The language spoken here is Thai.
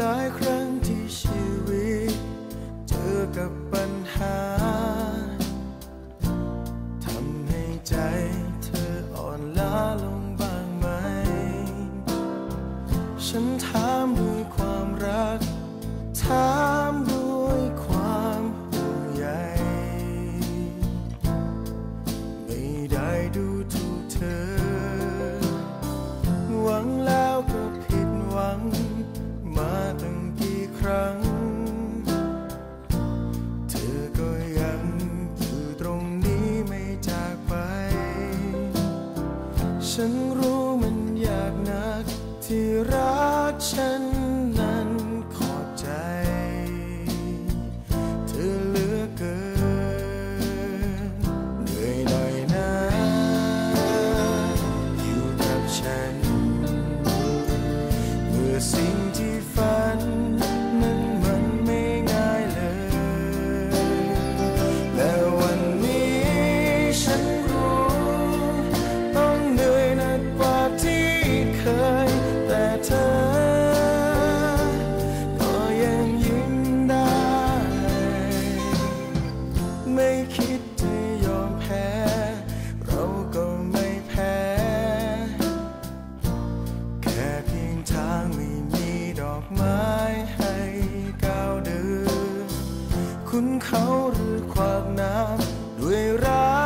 ลายครั้งที่ชีวิต เจอปัญหา ทำให้ใจเธออ่อนล้าลงบางไหม ฉันถามดู ที่รักฉัน นเขาหรือความน้ำด้วยรัก